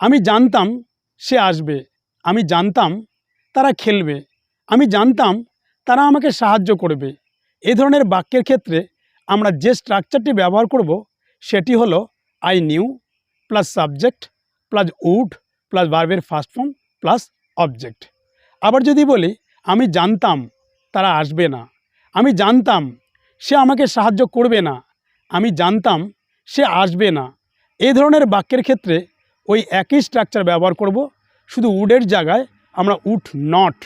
আমি জানতাম সে আসবে। আমি জানতাম তারা খেলবে। আমি জানতাম তারা আমাকে সাহায্য করবে। এ ধরনের বাক্যের ক্ষেত্রে আমরা যে স্ট্রাকচারটি ব্যবহার করব, সেটি হলো I knew plus subject plus would plus ভার্বের ফার্স্ট ফর্ম প্লাস অবজেক্ট আবার যদি বলি, আমি জানতাম তারা আসবে না। আমি জানতাম সে আমাকে সাহায্য করবে না। আমি জানতাম সে আসবে না। এ ধরনের বাক্যের ক্ষেত্রে ওই একই স্ট্রাকচার ব্যবহার করব, শুধু উডের জায়গায় আমরা উড নট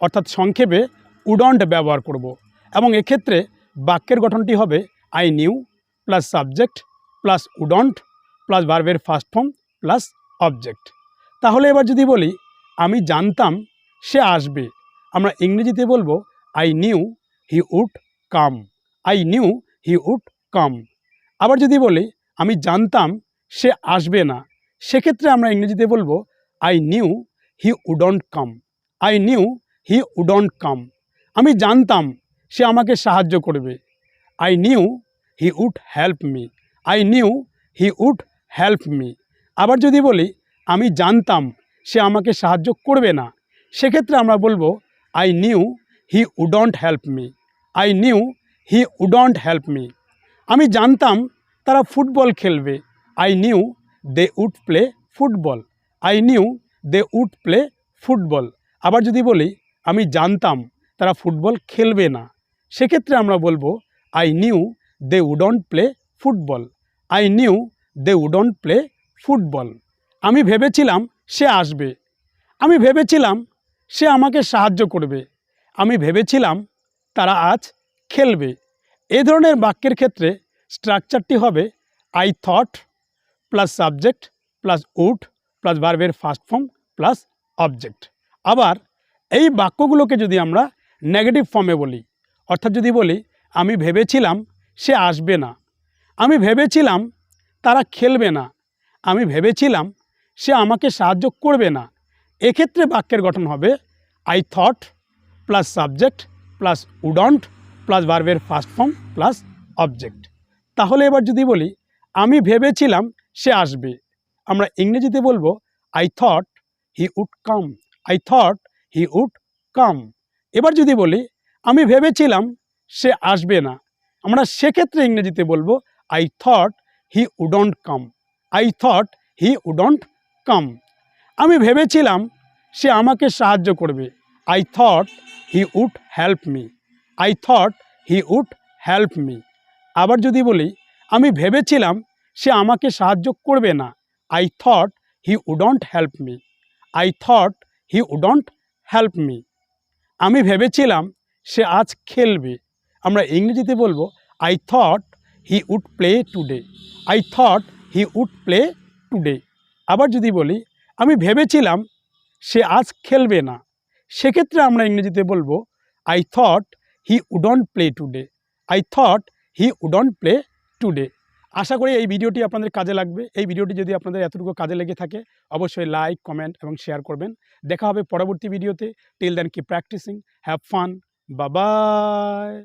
অর্থাৎ সংক্ষেপে উডন্ট ব্যবহার করব। এবং এক্ষেত্রে বাক্যের গঠনটি হবে I knew plus subject plus wouldn't plus ভার্বের ফার্স্ট ফর্ম প্লাস অবজেক্ট তাহলে এবার যদি বলি, আমি জানতাম সে আসবে। আমরা ইংরেজিতে বলব I knew he would come I knew he would come আবার যদি বলি, আমি জানতাম সে আসবে না। সেক্ষেত্রে আমরা ইংরেজিতে বলব I knew he wouldn't come I knew he wouldn't come আমি জানতাম সে আমাকে সাহায্য করবে। I knew he would help me I knew he would help me আবার যদি বলি, আমি জানতাম সে আমাকে সাহায্য করবে না, সেক্ষেত্রে আমরা বলব I knew he wouldn't help me I knew he wouldn't help me আমি জানতাম তারা ফুটবল খেলবে। I knew they would play football. I knew they would play football. আবার যদি বলি, আমি জানতাম তারা ফুটবল খেলবে না। সেক্ষেত্রে আমরা বলব, I knew they wouldn't play football. I knew they wouldn't play football. আমি ভেবেছিলাম সে আসবে। আমি ভেবেছিলাম সে আমাকে সাহায্য করবে। আমি ভেবেছিলাম তারা আজ খেলবে। এ ধরনের বাক্যের ক্ষেত্রে স্ট্রাকচারটি হবে I thought plus subject plus would plus ভার্বের ফার্স্ট ফর্ম প্লাস অবজেক্ট আবার এই বাক্যগুলোকে যদি আমরা নেগেটিভ ফর্মে বলি, অর্থাৎ যদি বলি, আমি ভেবেছিলাম সে আসবে না, আমি ভেবেছিলাম তারা খেলবে না, আমি ভেবেছিলাম সে আমাকে সাহায্য করবে না, এক্ষেত্রে বাক্যের গঠন হবে I thought plus subject plus wouldn't plus ভার্বের ফার্স্ট ফর্ম প্লাস অবজেক্ট তাহলে এবার যদি বলি আমি ভেবেছিলাম সে আসবে। আমরা ইংরেজিতে বলব I thought he would come I thought he would come এবার যদি বলি, আমি ভেবেছিলাম সে আসবে না। আমরা সেক্ষেত্রে ইংরেজিতে বলব I thought he wouldn't come I thought he wouldn't come আমি ভেবেছিলাম সে আমাকে সাহায্য করবে। I thought he would help me I thought he would help me আবার যদি বলি আমি ভেবেছিলাম সে আমাকে সাহায্য করবে না। I thought he wouldn't help me I thought he wouldn't help me আমি ভেবেছিলাম সে আজ খেলবে। আমরা ইংরেজিতে বলব I thought he would play today I thought he would play today আবার যদি বলি, আমি ভেবেছিলাম সে আজ খেলবে না। সেক্ষেত্রে আমরা ইংরেজিতে বলব I thought he wouldn't play today I thought he wouldn't play today আশা করি এই ভিডিওটি আপনাদের কাজে লাগবে। এই ভিডিওটি যদি আপনাদের এতটুকু কাজে লেগে থাকে, অবশ্যই লাইক কমেন্ট এবং শেয়ার করবেন। দেখা হবে পরবর্তী ভিডিওতে। টিল দেন কি প্র্যাকটিসিং হ্যাভ ফান বাবাই